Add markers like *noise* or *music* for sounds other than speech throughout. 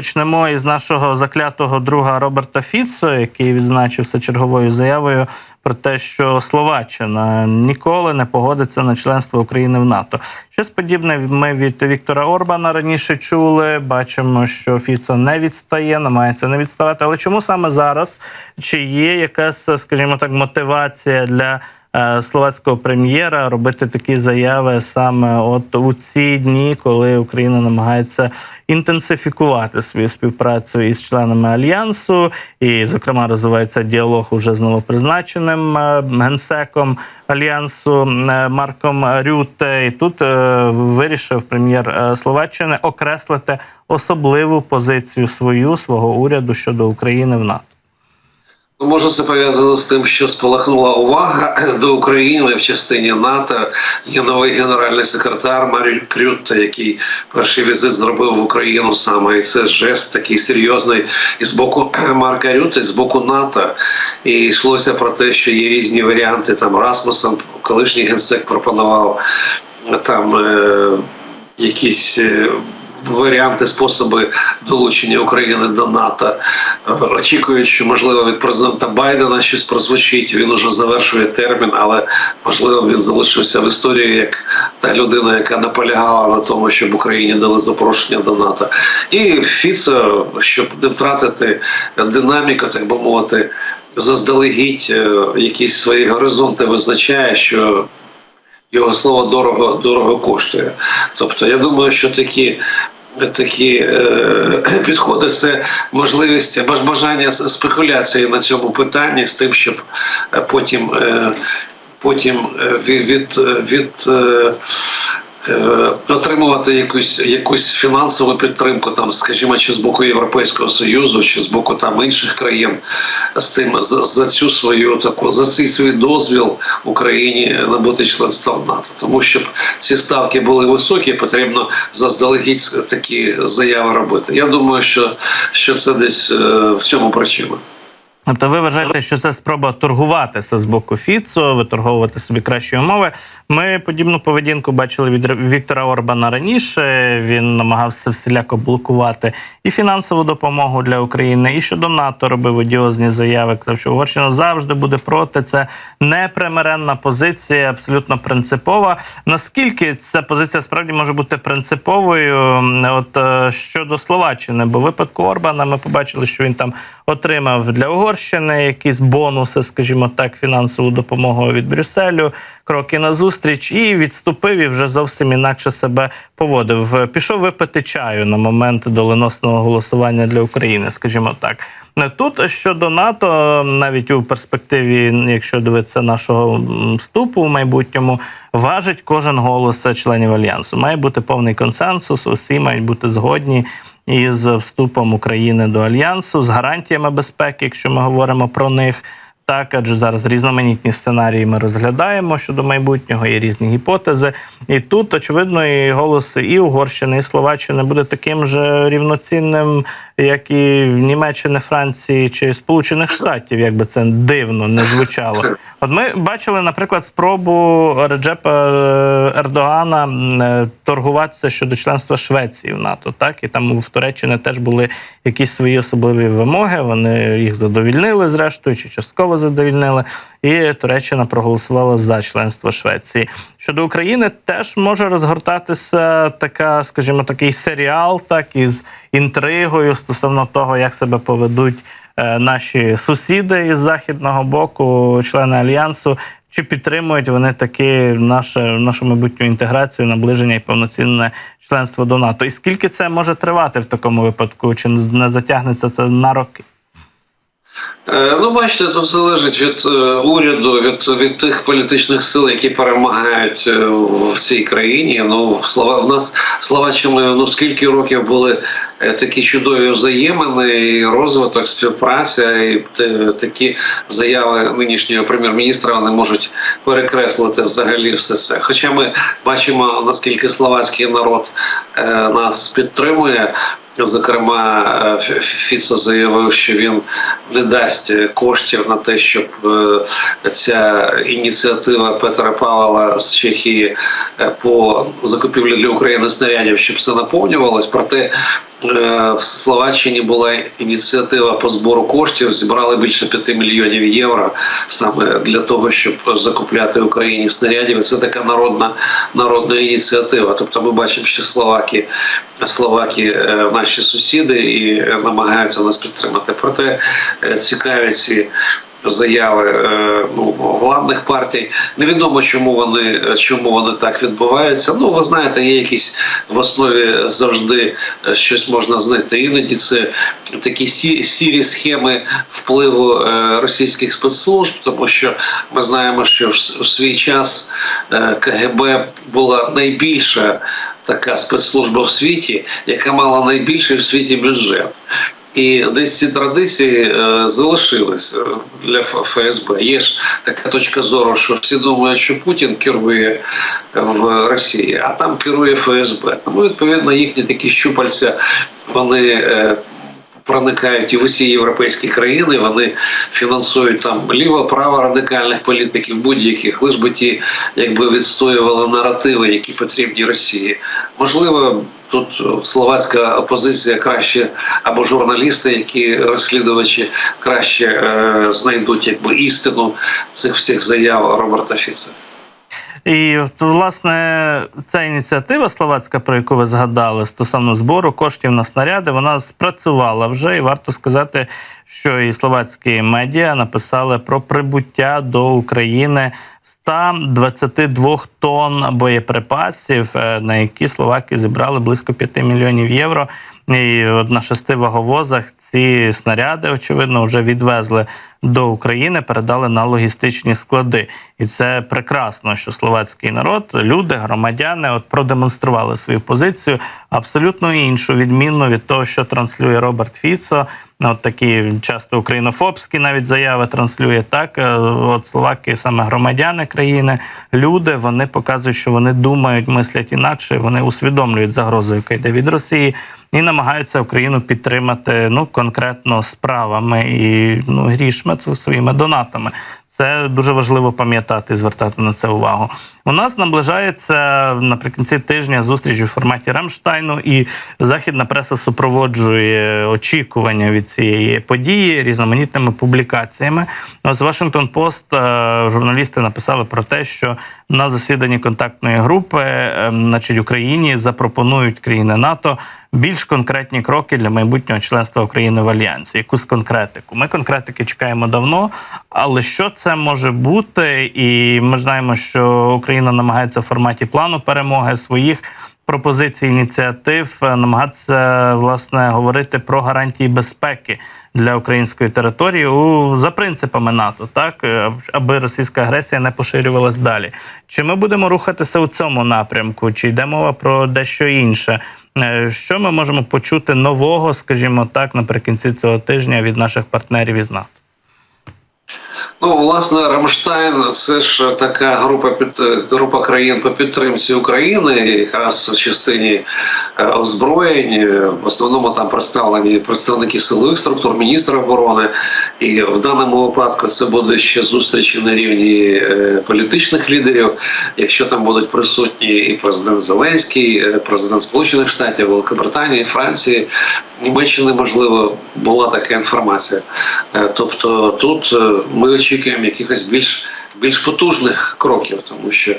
почнемо із нашого заклятого друга Роберта Фіцо, який відзначився черговою заявою про те, що Словаччина ніколи не погодиться на членство України в НАТО. Щось подібне ми від Віктора Орбана раніше чули. Бачимо, що Фіцо не відстає, намагається не відставати. Але чому саме зараз? Чи є якась, скажімо так, мотивація для? Е, Словацького прем'єра робити такі заяви саме от у ці дні, коли Україна намагається інтенсифікувати свою співпрацю із членами альянсу, і, зокрема, розвивається діалог уже з новопризначеним е, генсеком альянсу е, Марком Рюте. І тут вирішив прем'єр Словаччини окреслити особливу позицію свою свого уряду щодо України в НАТО. Ну, Може, це пов'язано з тим, що спалахнула увага *clears throat* до України в частині НАТО. Є новий генеральний секретар Марі Крютте, який перший візит зробив в Україну саме. І це жест такий серйозний і з боку *clears throat* Марка Рютте, і з боку НАТО. І йшлося про те, що є різні варіанти. Там Расмусен, колишній генсек, пропонував там е, якісь. е, Варіанти, способи долучення України до НАТО Е, очікують, що можливо від президента Байдена щось прозвучить. Він уже завершує термін, але можливо він залишився в історії як та людина, яка наполягала на тому, щоб Україні дали запрошення до НАТО. І Фіцо, щоб не втратити динаміку, так би мовити, заздалегідь е, якісь свої горизонти визначає, що його слово дорого дорого коштує. Тобто, я думаю, що такі. Такі е, *clears throat* підходи це можливість або ж бажання спекуляції на цьому питанні з тим, щоб е, потім, е, потім е, від, від, від е, е, отримувати якусь якусь фінансову підтримку, там, скажімо, чи з боку Європейського союзу, чи з боку там інших країн, з тим за, за цю свою таку за цей свій дозвіл Україні набути членство в НАТО. Тому щоб ці ставки були високі, потрібно заздалегідь такі заяви робити. Я думаю, що, що це десь е, в цьому причина. Тобто ви вважаєте, що це спроба торгуватися з боку Фіцо, виторговувати собі кращі умови. Ми подібну поведінку бачили від Віктора Орбана раніше. Він намагався всіляко блокувати і фінансову допомогу для України, і щодо НАТО робив одіозні заяви. Казав, що Угорщина завжди буде проти. Це непримиренна позиція, абсолютно принципова. Наскільки ця позиція справді може бути принциповою? От е, щодо Словаччини, бо в випадку Орбана ми побачили, що він там отримав для Угорщини якісь бонуси, скажімо так, фінансову допомогу від Брюсселю, кроки на зустріч, і відступив і вже зовсім інакше себе поводив. Пішов випити чаю на момент доленосного голосування для України, скажімо так. Тут щодо НАТО, навіть у перспективі, якщо дивитися нашого вступу в майбутньому, важить кожен голос членів альянсу. Має бути повний консенсус, усі мають бути згодні із вступом України до альянсу, з гарантіями безпеки, якщо ми говоримо про них. Так, адже зараз різноманітні сценарії ми розглядаємо щодо майбутнього, є різні гіпотези. І тут, очевидно, і голос і Угорщини, і Словаччини буде таким же рівноцінним, як і Німеччини, Франції чи Сполучених Штатів, як би це дивно не звучало. От ми бачили, наприклад, спробу Реджепа е, Ердогана е, торгуватися щодо членства Швеції в НАТО. Так і там в Туреччині теж були якісь свої особливі вимоги. Вони їх задовільнили, зрештою, чи частково задовільнили. І Туреччина проголосувала за членство Швеції. Щодо України теж може розгортатися така, скажімо, такий серіал, так із інтригою стосовно того, як себе поведуть наші сусіди із західного боку, члени альянсу. Чи підтримують вони таки наше, нашу майбутню інтеграцію, наближення і повноцінне членство до НАТО? І скільки це може тривати в такому випадку? Чи не затягнеться це на роки? Е, Ну, бачите, тут залежить від е, уряду, від, від тих політичних сил, які перемагають е, в цій країні. Ну, Слова в нас Словаччиною, ну скільки років були такі чудові взаємини, і розвиток, співпраця, і такі заяви нинішнього прем'єр-міністра вони можуть перекреслити взагалі все це. Хоча ми бачимо наскільки словацький народ нас підтримує. Зокрема, е, Фіцо заявив, що він не дасть е, коштів на те, щоб е, ця ініціатива Петра Павла з Чехії по закупівлі для України снарядів, щоб все наповнювалось. Проте в Словаччині була ініціатива по збору коштів. Зібрали більше 5 мільйонів євро саме для того, щоб закупляти Україні снарядів. Це така народна народна ініціатива. Тобто, ми бачимо, що словаки, словаки е, наші сусіди і е, намагаються нас підтримати. Проте е, цікаві ці. Заяви е, ну, владних партій невідомо, чому вони чому вони так відбуваються. Ну ви знаєте, є якісь в основі завжди е, щось можна знайти. Іноді це такі сі- сірі схеми впливу е, російських спецслужб, тому що ми знаємо, що в, свій час е, КГБ була найбільша така спецслужба в світі, яка мала найбільший в світі бюджет. І десь ці традиції е, залишились е, для ФСБ. Є ж така точка зору, що всі думають, що Путін керує в Росії, а там керує ФСБ. Тому відповідно їхні такі щупальця вони. Проникають і в усі європейські країни, вони фінансують там ліво-право радикальних політиків, будь-яких, лиш би ті якби відстоювали наративи, які потрібні Росії. Можливо, тут словацька опозиція краще або журналісти, які розслідувачі краще е, знайдуть якби істину цих всіх заяв Роберта Фіца. І власне ця ініціатива словацька, про яку ви згадали, стосовно збору коштів на снаряди, вона спрацювала вже, і варто сказати, що і словацькі медіа написали про прибуття до України 122 тонн боєприпасів, е, на які словаки зібрали близько 5 мільйонів євро. І на шести ваговозах ці снаряди, очевидно, вже відвезли до України, передали на логістичні склади. І це прекрасно, що словацький народ, люди, громадяни, от продемонстрували свою позицію абсолютно іншу, відмінну від того, що транслює Роберт Фіцо. От такі часто українофобські навіть заяви транслює так. е, От словаки, саме громадяни країни, люди, вони показують, що вони думають, мислять інакше, вони усвідомлюють загрозу, яка йде від Росії, і намагаються Україну підтримати ну конкретно справами і ну грішми своїми донатами. Це дуже важливо пам'ятати і звертати на це увагу. У нас наближається наприкінці тижня зустріч у форматі Рамштайну, і західна преса супроводжує очікування від цієї події різноманітними публікаціями. Ось Вашингтон Пост е, журналісти написали про те, що на засіданні контактної групи, е, значить, Україні запропонують країни НАТО більш конкретні кроки для майбутнього членства України в альянсі. Якусь конкретику. Ми конкретики чекаємо давно, але що це може бути? І ми знаємо, що Україна намагається в форматі плану перемоги своїх. Пропозицій ініціатив е, намагатися власне говорити про гарантії безпеки для української території у за принципами НАТО, так е, аби російська агресія не поширювалась далі. Чи ми будемо рухатися у цьому напрямку, чи йде мова про дещо інше? Е, Що ми можемо почути нового, скажімо так, наприкінці цього тижня від наших партнерів із НАТО? Ну, власне, Рамштайн це ж така група під група країн по підтримці України, якраз в частині е, озброєнь. В основному там представлені представники силових структур, міністр оборони. І в даному випадку це буде ще зустрічі на рівні е, політичних лідерів. Якщо там будуть присутні і президент Зеленський, е, президент Сполучених Штатів, Великобританії, Франції, Німеччини, можливо, була така інформація. Е, Тобто тут е, ми очікуємо якихось більш більш потужних кроків, тому що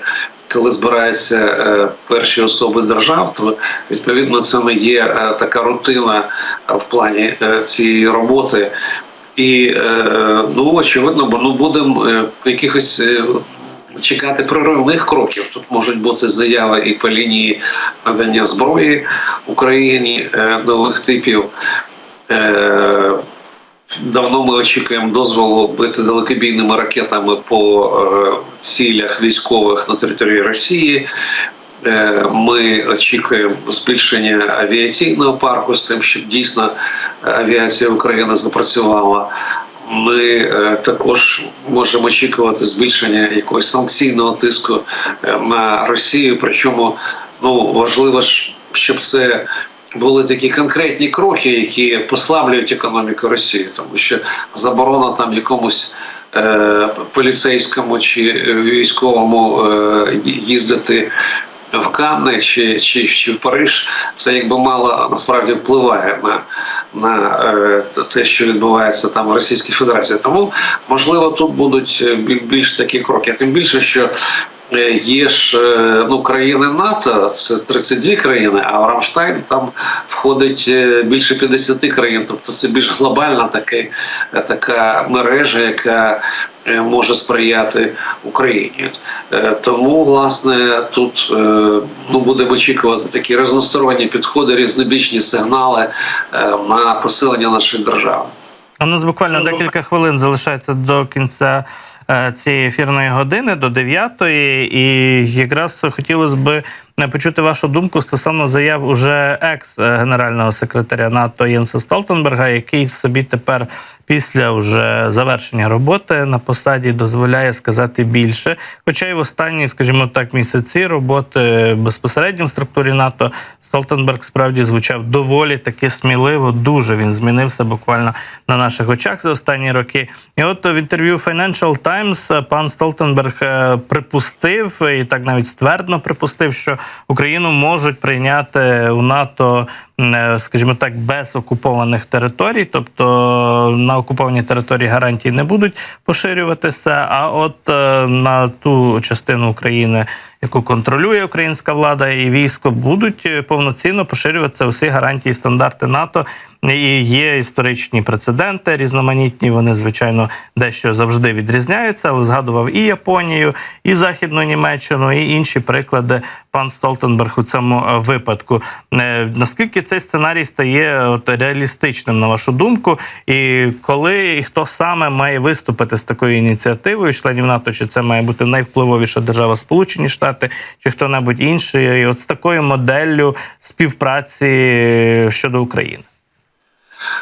коли збираються е, перші особи держав, то відповідно це не є е, така рутина е, в плані цієї роботи. І ну очевидно, бо ну будемо якихось. Чекати проривних кроків тут можуть бути заяви і по лінії надання зброї Україні нових типів. Давно ми очікуємо дозволу бити далекобійними ракетами по е, цілях військових на території Росії. Е, Ми очікуємо збільшення авіаційного парку з тим, щоб дійсно авіація України запрацювала. Ми е, також можемо очікувати збільшення якогось санкційного тиску на Росію. Причому ну важливо щоб це були такі конкретні кроки, які послаблюють економіку Росії, тому що заборона там якомусь. е, Поліцейському чи військовому е, їздити в Канни чи, чи, чи в Париж, це якби мало насправді впливає на, на е, те, що відбувається там в Російській Федерації. Тому можливо тут будуть більш такі кроки. Тим більше, що є ж е, ну, країни НАТО, це 32 країни, а в Рамштайн там входить е, більше 50 країн. Тобто це більш глобальна таки, е, така мережа, яка е, може сприяти Україні. Е, Тому, власне, тут е, ну, будемо очікувати такі різносторонні підходи, різнобічні сигнали е, на посилення нашої держави. У нас буквально декілька хвилин залишається до кінця е, цієї ефірної години, до 9-ї. І якраз хотілося б е, почути вашу думку стосовно заяв уже екс-генерального секретаря НАТО Єнса Столтенберга, який собі тепер після вже завершення роботи на посаді дозволяє сказати більше. Хоча й в останні, скажімо так, місяці роботи безпосередньо в структурі НАТО Столтенберг справді звучав доволі таки сміливо. Дуже він змінився буквально на наших очах за останні роки. І от в інтерв'ю Financial Times пан Столтенберг е, припустив і так навіть ствердно припустив, що Україну можуть прийняти у НАТО, е, скажімо так, без окупованих територій, тобто на окупованій території гарантії не будуть поширюватися. А от е, на ту частину України, яку контролює українська влада і військо, будуть е, повноцінно поширюватися усі гарантії і стандарти НАТО. І є історичні прецеденти різноманітні. Вони звичайно дещо завжди відрізняються, але згадував і Японію, і Західну Німеччину, і інші приклади. Пан Столтенберг у цьому е, випадку. Е, Наскільки цей сценарій стає от, реалістичним, на вашу думку, і коли і хто саме має виступити з такою ініціативою членів НАТО? Чи це має бути найвпливовіша держава Сполучені Штати, чи хто-небудь інший? І от з такою моделлю співпраці е, щодо України?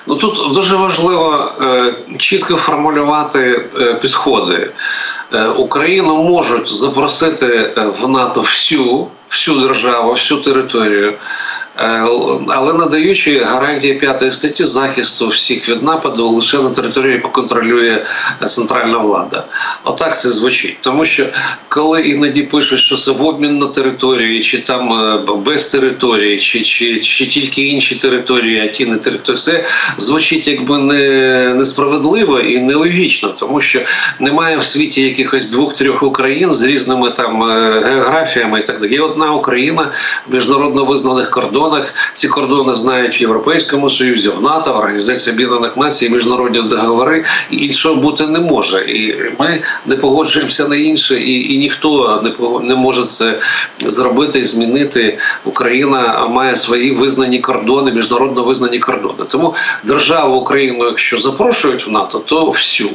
Ну тут дуже важливо е, чітко формулювати е, підходи. Е, Україну можуть запросити е, в НАТО всю, всю державу, всю територію. Е, Але надаючи гарантії п'ятої статті захисту всіх від нападу лише на території, яку контролює е, центральна влада. Отак це звучить. Тому що коли іноді пишуть, що це в обмін на території, чи там е, без території, чи, чи, чи тільки інші території, а ті не території, це звучить якби не несправедливо і нелогічно, тому що немає в світі якихось двох-трьох Україн з різними там географіями і так далі. Є одна Україна міжнародно визнаних кордонах. Ці кордони знають в Європейському Союзі, в НАТО, в Організації Об'єднаних Націй, міжнародні договори. І іншого бути не може. І ми не погоджуємося на інше, і, і ніхто не не може це зробити і змінити. Україна має свої визнані кордони, міжнародно визнані кордони. Тому державу Україну, якщо запрошують в НАТО, то всю.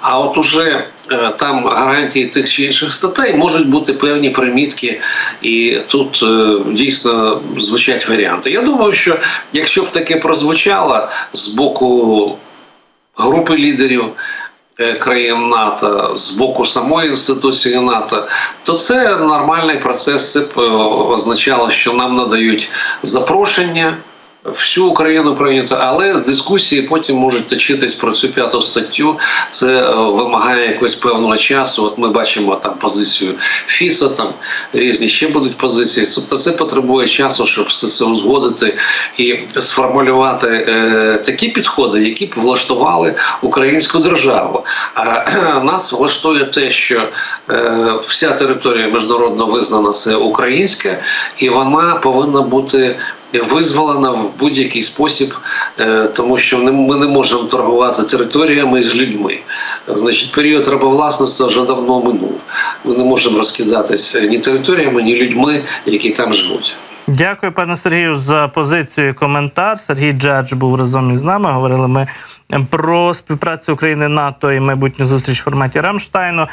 А от уже там гарантії тих чи інших статей можуть бути певні примітки, і тут е, дійсно звучать варіанти. Я думаю, що якщо б таке прозвучало з боку групи лідерів. е, Країн НАТО з боку самої інституції НАТО, то це нормальний процес. Це е, означало, що нам надають запрошення всю Україну прийнято, але дискусії потім можуть точитись про цю п'яту статтю. Це е, вимагає якогось певного часу. От ми бачимо там позицію ФІСа, там різні ще будуть позиції. Тобто це потребує часу, щоб все це узгодити і сформулювати е, такі підходи, які б влаштували українську державу. А нас влаштує те, що е, вся територія міжнародно визнана це українська, і вона повинна бути визволена в будь-який спосіб, е, тому що ми не можемо торгувати територіями з людьми. Значить, період рабовласництва вже давно минув. Ми не можемо розкидатися ні територіями, ні людьми, які там живуть. Дякую, пане Сергію, за позицію і коментар. Сергій Джадж був разом із нами. Говорили ми про співпрацю України НАТО і майбутню зустріч в форматі Рамштайну.